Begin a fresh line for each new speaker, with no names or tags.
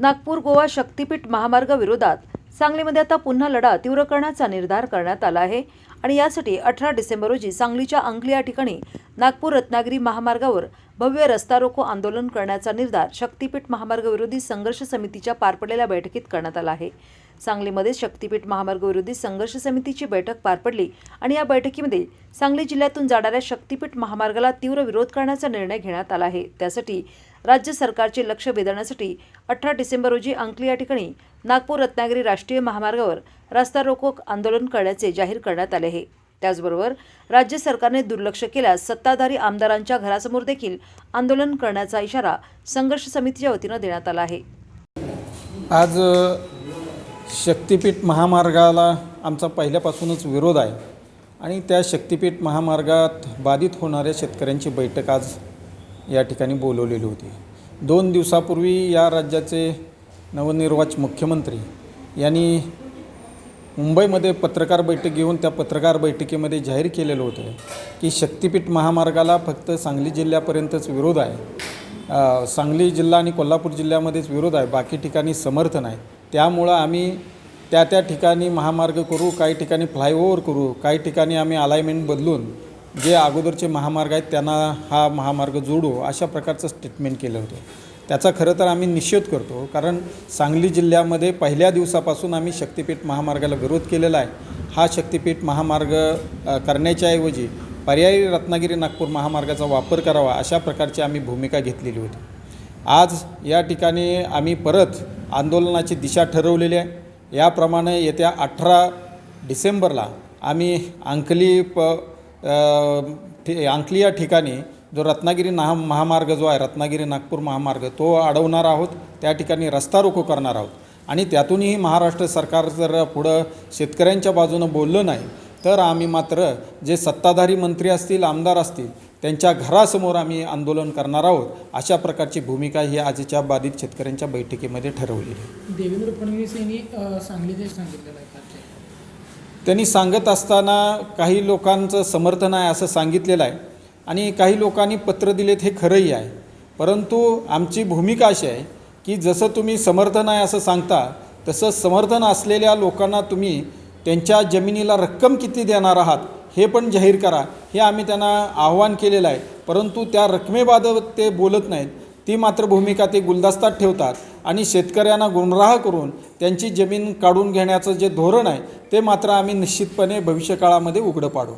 नागपूर गोवा शक्तीपीठ महामार्ग विरोधात सांगलीमध्ये आता पुन्हा लढा तीव्र करण्याचा निर्धार करण्यात आला आहे. आणि यासाठी अठरा डिसेंबर रोजी सांगलीच्या अंकली या ठिकाणी नागपूर रत्नागिरी महामार्गावर भव्य रस्ता रोको आंदोलन करण्याचा निर्धार शक्तीपीठ महामार्ग विरोधी संघर्ष समितीच्या पार पडलेल्या बैठकीत करण्यात आला आहे. सांगलीमध्ये शक्तीपीठ महामार्ग विरोधी संघर्ष समितीची बैठक पार पडली आणि या बैठकीमध्ये सांगली जिल्ह्यातून जाणाऱ्या शक्तीपीठ महामार्गाला तीव्र विरोध करण्याचा निर्णय घेण्यात आला आहे. त्यासाठी राज्य सरकारचे लक्ष वेधण्यासाठी अठरा डिसेंबर रोजी अंकली या ठिकाणी नागपूर रत्नागिरी राष्ट्रीय महामार्गावर रस्ता रोको आंदोलन करण्याचे जाहीर करण्यात आले आहे. त्याचबरोबर राज्य सरकारने दुर्लक्ष केल्यास सत्ताधारी आमदारांच्या घरासमोर देखील आंदोलन करण्याचा इशारा संघर्ष समितीच्या वतीनं देण्यात आला आहे.
आज शक्तिपीठ महामार्गाला आमचा पहिल्यापासूनच विरोध आहे आणि त्या शक्तिपीठ महामार्गात बाधित होणाऱ्या शेतकऱ्यांची बैठक आज या ठिकाणी बोलवलेली होती. दोन दिवसापूर्वी या राज्याचे नवनिर्वाच मुख्यमंत्री यांनी मुंबईमध्ये पत्रकार बैठक घेऊन त्या पत्रकार बैठकीमध्ये जाहीर केलेलं होतं की शक्तिपीठ महामार्गाला फक्त सांगली जिल्ह्यापर्यंतच विरोध आहे. सांगली जिल्हा आणि कोल्हापूर जिल्ह्यामध्येच विरोध आहे. बाकी ठिकाणी समर्थन आहे त्यामुळं आम्ही त्या त्या ठिकाणी महामार्ग करू काही ठिकाणी फ्लायओव्हर करू काही ठिकाणी आम्ही अलाइनमेंट बदलून जे अगोदरचे महामार्ग आहेत त्यांना हा महामार्ग जोडू अशा प्रकारचं स्टेटमेंट केलं होतं. त्याचा खरं तर आम्ही निषेध करतो. कारण सांगली जिल्ह्यामध्ये पहिल्या दिवसापासून आम्ही शक्तिपीठ महामार्गाला विरोध केलेला आहे. हा शक्तिपीठ महामार्ग करण्याच्याऐवजी पर्यायी रत्नागिरी नागपूर महामार्गाचा वापर करावा अशा प्रकारची आम्ही भूमिका घेतलेली होती. आज या ठिकाणी आम्ही परत आंदोलनाची दिशा ठरवलेली आहे. याप्रमाणे येत्या अठरा डिसेंबरला आम्ही अंकली प अंकली या ठिकाणी जो रत्नागिरी नाहा महामार्ग जो आहे रत्नागिरी नागपूर महामार्ग तो अडवणार आहोत. त्या ठिकाणी रस्ता रोको करणार आहोत. आणि त्यातूनही महाराष्ट्र सरकार जर पुढं शेतकऱ्यांच्या बाजूनं बोललं नाही तर आम्ही मात्र जे सत्ताधारी मंत्री असतील आमदार असतील त्यांच्या घरासमोर आम्ही आंदोलन करणार आहोत. अशा प्रकारची भूमिका ही आजच्या बाधित शेतकऱ्यांच्या बैठकीमध्ये ठरवलेली आहे.
देवेंद्र फडणवीस यांनी एक सांगितलेलं आहे
त्यांनी सांगत असताना काही लोकांचं समर्थन आहे असं सांगितलेलं आहे. आणि काही लोकांनी पत्र दिलेत हे खरंही आहे. परंतु आमची भूमिका अशी आहे की जसं तुम्ही समर्थन आहे असं सांगता तसं समर्थन असलेल्या लोकांना तुम्ही त्यांच्या जमिनीला रक्कम किती देणार आहात हे पण जाहीर करा. हे आम्ही त्यांना आव्हान केलेलं आहे. परंतु त्या रकमेबाबत ते बोलत नाहीत. ती मात्र भूमिका ते गुलदस्तात ठेवतात आणि शेतकऱ्यांना गुमराह करून त्यांची जमीन काढून घेण्याचं जे धोरण आहे ते मात्र आम्ही निश्चितपणे भविष्यकाळामध्ये उघडं पाडू.